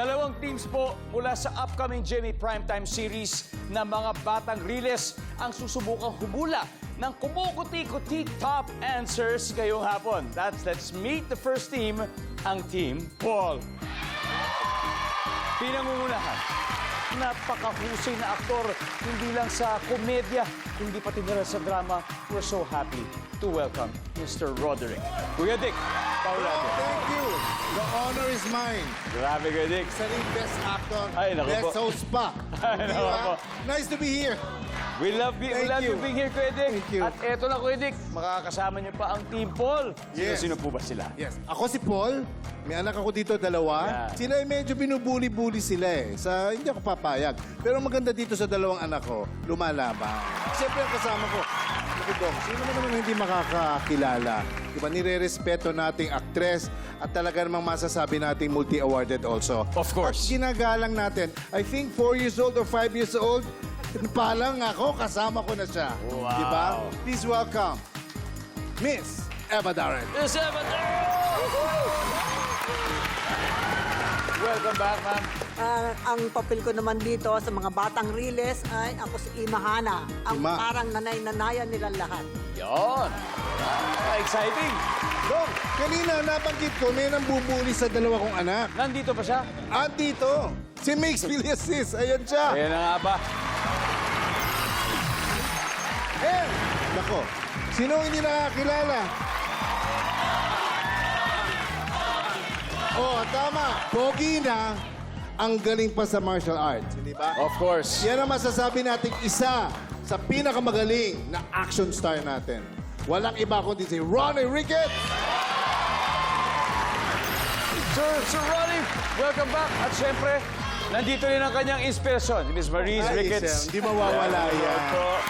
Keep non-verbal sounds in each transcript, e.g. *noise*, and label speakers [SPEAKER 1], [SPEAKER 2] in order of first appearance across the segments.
[SPEAKER 1] Dalawang teams po mula sa upcoming Jimmy Primetime Series na mga batang riles ang susubukang humula ng kumukuti-kuti top answers ngayong hapon. That's, let's meet the first team, ang Team Paul. Pinangungunahan, napakahusay na aktor, hindi lang sa komedya, hindi pati na sa drama. We're so happy to welcome Mr. Roderick. Kuya Dick, Paulado.
[SPEAKER 2] Thank you. The honor is mine.
[SPEAKER 1] Grabe, Kuya Dick.
[SPEAKER 2] Isa rin best actor,
[SPEAKER 1] Ay, naku
[SPEAKER 2] best
[SPEAKER 1] po.
[SPEAKER 2] host pa. *laughs*
[SPEAKER 1] Ay,
[SPEAKER 2] Di
[SPEAKER 1] naku
[SPEAKER 2] ba?
[SPEAKER 1] po.
[SPEAKER 2] Nice to be here.
[SPEAKER 1] We love you, we love you.
[SPEAKER 2] you.
[SPEAKER 1] being here, Kuya Dick.
[SPEAKER 2] Thank you.
[SPEAKER 1] At eto na, Kuya Dick, makakasama niyo pa ang Team Paul.
[SPEAKER 2] Yes.
[SPEAKER 1] Sino-sino po ba sila?
[SPEAKER 2] Yes. Ako si Paul. May anak ako dito, dalawa.
[SPEAKER 1] Yeah.
[SPEAKER 2] Sila ay medyo binubuli-buli sila eh. Sa, hindi ako papayag. Pero maganda dito sa dalawang anak ko, lumalaban. Siyempre ang kasama ko, Dong, sino mo naman hindi makakakilala? Diba, nire-respeto nating aktres at talaga namang masasabi nating multi-awarded also.
[SPEAKER 1] Of course.
[SPEAKER 2] At ginagalang natin, I think 4 years old or 5 years old, *laughs* pa lang ako, kasama ko na siya.
[SPEAKER 1] Wow.
[SPEAKER 2] Diba? Please welcome, Miss Eva Darren.
[SPEAKER 1] Yes, Evan! Welcome back, ma'am.
[SPEAKER 3] Ah, ang papel ko naman dito sa mga batang riles ay ako si Ima Hana. Ang
[SPEAKER 2] Ima.
[SPEAKER 3] parang nanay-nanayan nilang lahat.
[SPEAKER 1] Yon. Ah, exciting.
[SPEAKER 2] Dong, kanina nabanggit ko, may nang bubuli sa dalawa kong anak.
[SPEAKER 1] Nandito pa siya?
[SPEAKER 2] At dito, si Mix Villasis. Ayan siya.
[SPEAKER 1] Ayan na nga ba?
[SPEAKER 2] Eh, nako, sino ang hindi nakakilala? Oh, tama. Pogi na, ang galing pa sa martial arts, hindi ba?
[SPEAKER 1] Of course.
[SPEAKER 2] Yan ang masasabi nating isa sa pinakamagaling na action star natin. Walang iba kundi si Ronnie Ricketts.
[SPEAKER 1] Sir, Sir Ronnie, welcome back. At syempre, nandito rin ang kanyang inspirasyon, si Miss Maurice
[SPEAKER 2] Ay,
[SPEAKER 1] Ricketts.
[SPEAKER 2] Hindi mawawala yan.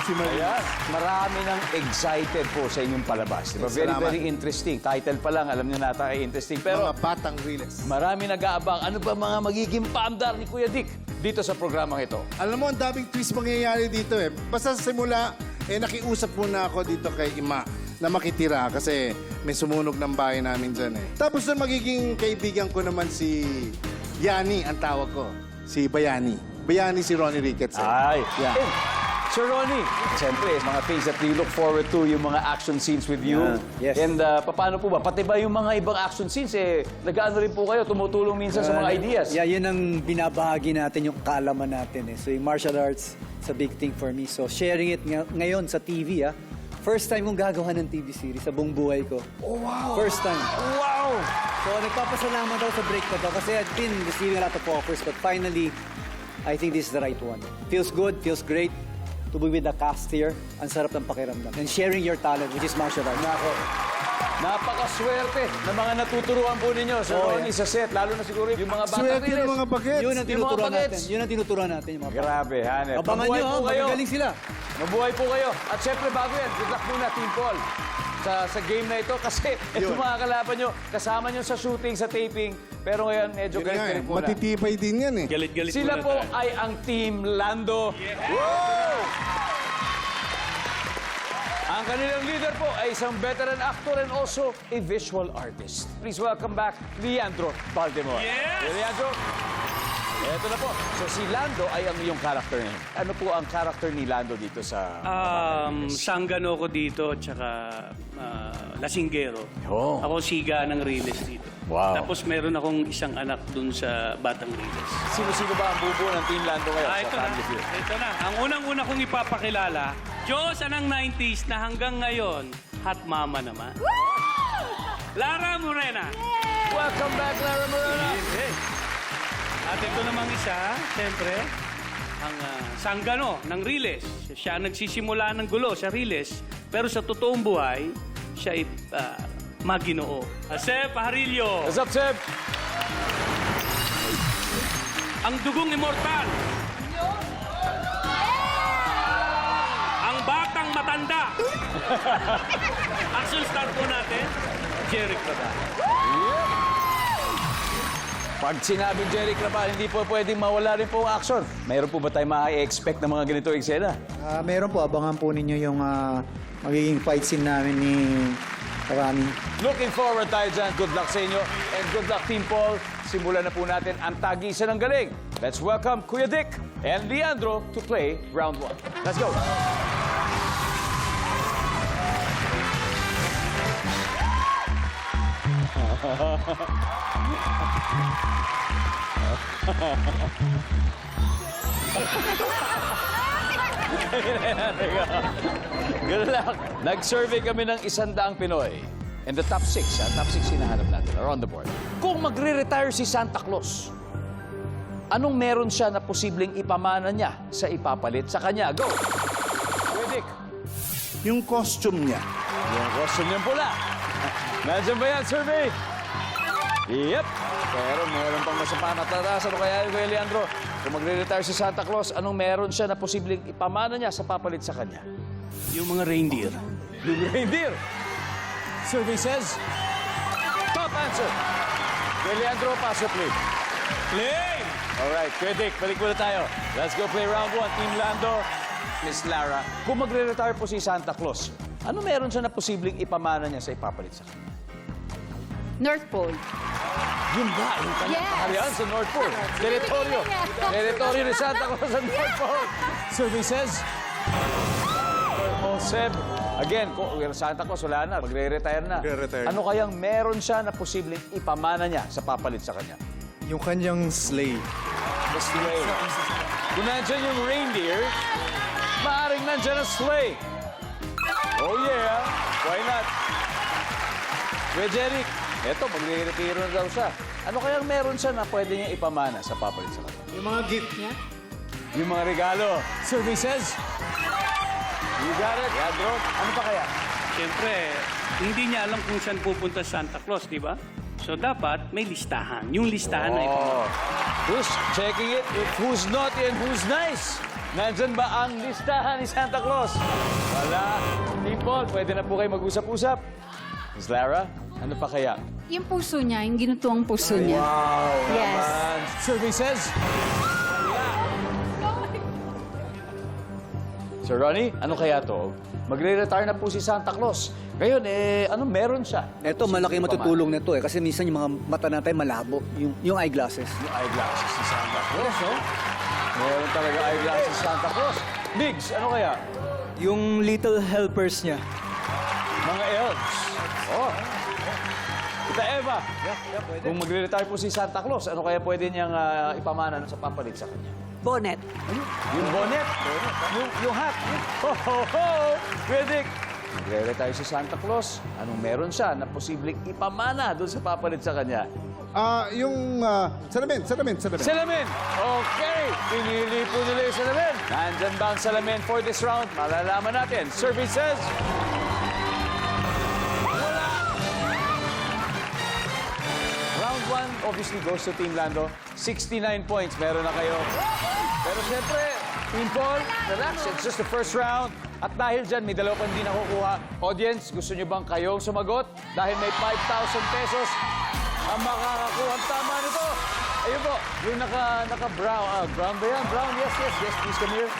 [SPEAKER 2] Si Maurice.
[SPEAKER 1] Ayan, marami nang excited po sa inyong palabas. Diba? Very,
[SPEAKER 2] Salamat.
[SPEAKER 1] very interesting. Title pa lang, alam niyo nata ay interesting. Pero
[SPEAKER 2] Mga batang riles.
[SPEAKER 1] marami nag-aabang. Ano ba mga magiging paandar ni Kuya Dick dito sa programang ito?
[SPEAKER 2] Alam mo, ang daming twist mangyayari dito eh. Basta sa simula, eh, nakiusap muna ako dito kay Ima na makitira kasi may sumunog ng bahay namin dyan eh. Tapos na magiging kaibigan ko naman si Yani, ang tawag ko. Si Bayani. Bayani si Ronnie Ricketts eh.
[SPEAKER 1] Ay,
[SPEAKER 2] Yeah.
[SPEAKER 1] And, Sir Ronnie, siyempre, mga things that we look forward to, yung mga action scenes with you.
[SPEAKER 4] Yeah, yes.
[SPEAKER 1] And uh, paano po ba? Pati ba yung mga ibang action scenes, eh, nag-ano rin po kayo, tumutulong minsan sa mga
[SPEAKER 4] Uh,
[SPEAKER 1] ideas.
[SPEAKER 4] Yeah, yun ang binabahagi natin, yung kaalaman natin. Eh. So yung martial arts, it's a big thing for me. So sharing it nga- ngayon sa TV, ah. First time kong gagawa ng TV series sa buong buhay ko. Oh, wow! First time.
[SPEAKER 1] Wow!
[SPEAKER 4] So nagpapasalamat ako sa break na to kasi I've been receiving a lot of offers but finally, I think this is the right one. Feels good, feels great to be with the cast here. Ang sarap ng pakiramdam. And sharing your talent, which is martial arts.
[SPEAKER 1] Nako. Napakaswerte ng mga natuturuan po ninyo, Sir
[SPEAKER 4] Oh,
[SPEAKER 1] Ronnie, sa set. Lalo na siguro yung mga bata
[SPEAKER 2] Swerte ng mga bagets.
[SPEAKER 4] Yun ang tinuturuan natin. Yun ang tinuturuan natin. Yung mga
[SPEAKER 1] Grabe, Hanep.
[SPEAKER 4] Abangan
[SPEAKER 1] Mabuhay
[SPEAKER 4] nyo,
[SPEAKER 1] po
[SPEAKER 4] ha?
[SPEAKER 1] kayo.
[SPEAKER 4] Magagaling sila.
[SPEAKER 1] Mabuhay po kayo. At syempre, bago yan, good luck muna, Team Paul. Sa, sa game na ito *laughs* kasi ito
[SPEAKER 2] Yun.
[SPEAKER 1] mga kalaban nyo, kasama nyo sa shooting, sa taping, pero ngayon medyo
[SPEAKER 2] Yun
[SPEAKER 1] galit
[SPEAKER 2] nga
[SPEAKER 1] ka
[SPEAKER 2] eh,
[SPEAKER 1] rin po na.
[SPEAKER 2] Matitipay din yan eh.
[SPEAKER 5] Galit-galit
[SPEAKER 1] Sila
[SPEAKER 5] muna
[SPEAKER 1] po
[SPEAKER 5] tayo.
[SPEAKER 1] ay ang Team Lando. Ang kanilang leader po ay isang veteran actor and also a visual artist. Please welcome back Leandro Baltimore.
[SPEAKER 5] Yes!
[SPEAKER 1] Hey, Leandro, eto na po. So si Lando ay ang iyong character niya. Ano po ang character ni Lando dito sa...
[SPEAKER 5] Um, sanggano ko dito, tsaka ah, lasinggero.
[SPEAKER 1] Oh.
[SPEAKER 5] Ako siga ng Riles dito.
[SPEAKER 1] Wow.
[SPEAKER 5] Tapos meron akong isang anak dun sa Batang Riles.
[SPEAKER 1] Sino-sino ba ang bubuo ng Team Lando ngayon
[SPEAKER 5] Ah,
[SPEAKER 1] sa
[SPEAKER 5] ito na.
[SPEAKER 1] Family Feud?
[SPEAKER 5] Ito na. Ang unang-una kong ipapakilala, Diyosa ng 90s na hanggang ngayon, hot mama naman. Lara Morena.
[SPEAKER 1] Welcome back, Lara Moreno.
[SPEAKER 5] Yes. At ito namang isa, siyempre, ang ah, sanggano ng Riles. Siya ang nagsisimula ng gulo sa Riles. Pero sa totoong buhay, siya ay ah, maginoo. Sep Harillo,
[SPEAKER 1] What's up, Seb?
[SPEAKER 5] ang dugong immortal. Ang batang matanda. Action star po natin, Jeric Rada.
[SPEAKER 1] Pag sinabing Jerry Crabal, hindi po pwedeng mawala rin po ang action. Mayroon po ba tayo ma-expect ng mga ganito eksena?
[SPEAKER 6] Ah, meron po, abangan po ninyo yung ah, magiging fight scene namin ni Rami.
[SPEAKER 1] Looking forward tayo dyan. Good luck sa inyo. And good luck, Team Paul. simulan na po natin ang tagisan ng galing. Let's welcome Kuya Dick and Leandro to play round one. Let's go. *laughs* Ganun lang. Nag-survey kami ng isandaang Pinoy. And the top six, ah, top six hinahanap natin, are on the board. Kung magre-retire si Santa Claus, anong meron siya na posibleng ipamana niya sa ipapalit sa kanya? Go! Kuya Dick.
[SPEAKER 2] Yung costume niya.
[SPEAKER 1] Yung costume niyang pula. Nandiyan ba yan, survey? Yep. Pero meron pang masama matatas. Ano kaya yun, Kuya Leandro? Kung magre-retire si Santa Claus, anong meron siya na posibleng ipamana niya sa papalit sa kanya?
[SPEAKER 5] Yung mga reindeer.
[SPEAKER 1] Yung reindeer. Survey says, top answer. Kuya Leandro, paso play.
[SPEAKER 5] Play!
[SPEAKER 1] Alright, Dick, balik muna tayo. Let's go play round one. Team Lando, Miss Lara. Kung magre-retire po si Santa Claus, ano meron siya na posibleng ipamana niya sa ipapalit sa kanya?
[SPEAKER 7] North Pole.
[SPEAKER 1] Yun ba? Yung kanyang
[SPEAKER 7] Yes.
[SPEAKER 1] kaharian sa North Pole. Teritoryo. Teritoryo ni Santa Claus sa North Pole. Survey says... Oh, Seb. Again, kung Santa Claus wala na, magre-retire na.
[SPEAKER 8] Magre-retire.
[SPEAKER 1] Ano kayang meron siya na posibleng ipamana niya sa papalit sa kanya?
[SPEAKER 8] Yung kanyang sleigh.
[SPEAKER 1] The sleigh. Kung nandyan yung reindeer, maaaring nandyan ang sleigh. Oh yeah, why not? Kuya Jeric, eto, magre-retiro na daw siya. Ano kayang meron siya na pwede niya ipamana sa papalit sa kanya?
[SPEAKER 6] Yung mga gift niya.
[SPEAKER 1] Yung mga regalo. Says, you got it, Leandro. Ano pa kaya?
[SPEAKER 5] Siyempre, hindi niya alam kung saan pupunta Santa Claus, di ba? So dapat may listahan. Yung listahan na ipamana.
[SPEAKER 1] Oh. Who's checking it? If who's naughty and who's nice? Nandyan ba ang listahan ni Santa Claus? Wala. Paul, pwede na po kayo mag-usap-usap. Miss Lara, ano pa kaya?
[SPEAKER 7] Yung puso niya, yung ginutuang puso niya.
[SPEAKER 1] Wow,
[SPEAKER 7] Yes.
[SPEAKER 1] naman. Survey says... Sir Ronnie, ano kaya to? Magre-retire na po si Santa Claus. Ngayon, eh, ano meron siya?
[SPEAKER 4] Ito, malaki matutulong nito eh. Kasi minsan yung mga mata natin malabo. Yung, yung eyeglasses.
[SPEAKER 1] Yung eyeglasses ni Santa Claus, oh. Meron talaga eyeglasses si Santa Claus. Biggs, ano kaya?
[SPEAKER 6] Yung little helpers niya.
[SPEAKER 1] Mga elves. Oh. Kita Eva. Kung magre-retire po si Santa Claus, ano kaya pwede niyang ah, ipamana sa papalit sa kanya?
[SPEAKER 3] Bonnet.
[SPEAKER 1] Yung bonnet. Yung, yung hat. Ho, ho, ho. Pwede. Magre-retire si Santa Claus. Anong meron siya na posibleng ipamana doon sa papalit sa kanya?
[SPEAKER 2] Ah, yung ah, salamin, salamin, salamin.
[SPEAKER 1] Salamin! Okay! Pinili po nila yung salamin. Nandyan ba ang salamin for this round? Malalaman natin. Survey obviously goes to Team Lando. 69 points. Meron na kayo. Pero siyempre, Team Paul, relax. It's just the first round. At dahil dyan, may dalawa hindi nakukuha. Audience, gusto nyo bang kayong sumagot? Dahil may 5,000 pesos ang makakakuha tama nito. Ayun po, yung naka, naka brown. Ah, brown ba yan? Brown, yes, yes, yes. Please come here.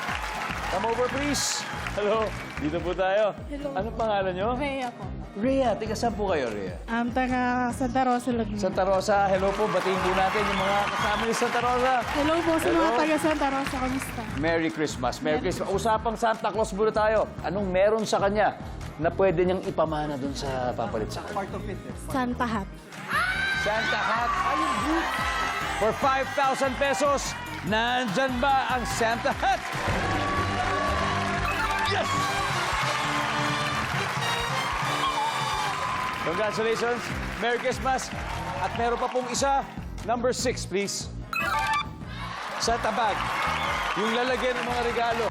[SPEAKER 1] Come over, please. Hello. Dito po tayo.
[SPEAKER 9] Hello.
[SPEAKER 1] Anong pangalan nyo?
[SPEAKER 9] Rhea po.
[SPEAKER 1] Rhea. Tiga saan po kayo, Rhea?
[SPEAKER 9] Um, taga Santa Rosa Laguna.
[SPEAKER 1] Santa Rosa. Hello po. Batiin po natin yung mga kasama ni Santa Rosa.
[SPEAKER 9] Hello po sa mga taga Santa Rosa. Kamusta?
[SPEAKER 1] Merry Christmas. Merry Christmas. Usapang Santa Claus muna tayo. Anong meron sa kanya na pwede niyang ipamana dun sa papalit sa kanya?
[SPEAKER 4] Part of it. eh.
[SPEAKER 9] Santa Hat.
[SPEAKER 1] Santa hat. Ayun, good. For 5,000 pesos, nandyan ba ang Santa hat? Yes! Congratulations. Merry Christmas. At meron pa pong isa. Number six, please. Santa bag. Yung lalagyan ng mga regalo.